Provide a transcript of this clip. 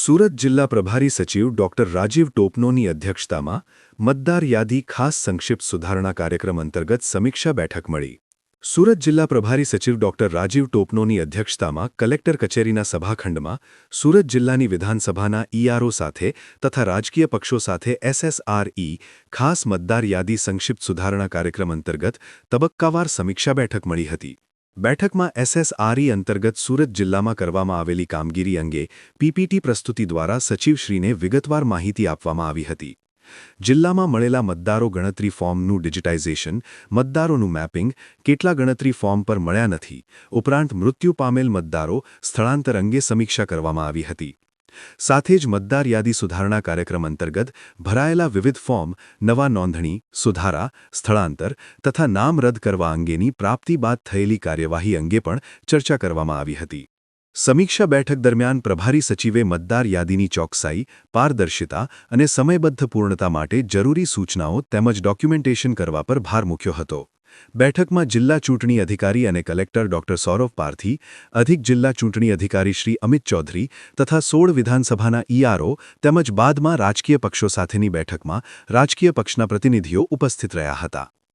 સુરત જિલ્લા પ્રભારી સચિવ ડોક્ટર રાજીવ ટોપનોની અધ્યક્ષતામાં મતદાર યાદી ખાસ સંક્ષિપ્ત સુધારણા કાર્યક્રમ અંતર્ગત સમીક્ષા બેઠક મળી. સુરત જિલ્લા પ્રભારી સચિવ ડોક્ટર રાજીવ ટોપનોની અધ્યક્ષતામાં કલેક્ટર કચેરીના સભાખંડમાં સુરત જિલ્લાની વિધાનસભાના ઈઆરઓ સાથે તથા રાજકીય પક્ષો સાથે એસએસઆરઈ ખાસ મતદાર યાદી સંક્ષિપ્ત સુધારણા કાર્યક્રમ અંતર્ગત તબક્કાવાર સમીક્ષા બેઠક મળી હતી. બેઠકમાં એસએસઆરઈ અંતર્ગત સુરત જિલ્લામાં કરવામાં આવેલી કામગીરી અંગે પીપીટી પ્રસ્તુતિ દ્વારા સચિવશ્રીને વિગતવાર માહિતી આપવામાં આવી હતી. જિલ્લામાં મળેલા મતદારો ગણતરી ફોર્મનું ડિજિટાઇઝેશન, મતદારોનું મેપિંગ, કેટલા ગણતરી ફોર્મ પર મળ્યા નથી, ઉપરાંત મૃત્યુ પામેલ મતદારો સ્થળાંતર અંગે સમીક્ષા કરવામાં આવી હતી. સાથે જ મતદાર યાદી સુધારણા કાર્યક્રમ અંતર્ગત ભરાયેલા વિવિધ ફોર્મ, નવા નોંધણી, સુધારા, સ્થળાંતર તથા નામ રદ કરવા અંગેની પ્રાપ્તિ બાદ થયેલી કાર્યવાહી અંગે પણ ચર્ચા કરવામાં આવી હતી. સમીક્ષા બેઠક દરમિયાન પ્રભારી સચિવે મતદાર યાદીની ચોકસાઈ, પારદર્શિતા અને સમયબદ્ધ પૂર્ણતા માટે જરૂરી સૂચનાઓ તેમજ ડોક્યુમેન્ટેશન કરવા પર ભાર મૂક્યો હતો. બેઠકમાં જિલ્લા ચૂંટણી અધિકારી અને કલેક્ટર ડોક્ટર સૌરવ પારથી, અધિક જિલ્લા ચૂંટણી અધિકારી શ્રી અમિત ચૌધરી તથા સોળ વિધાનસભાના ઈઆરઓ તેમજ બાદમાં રાજકીય પક્ષો સાથેની બેઠકમાં રાજકીય પક્ષના પ્રતિનિધિઓ ઉપસ્થિત રહ્યા હતા.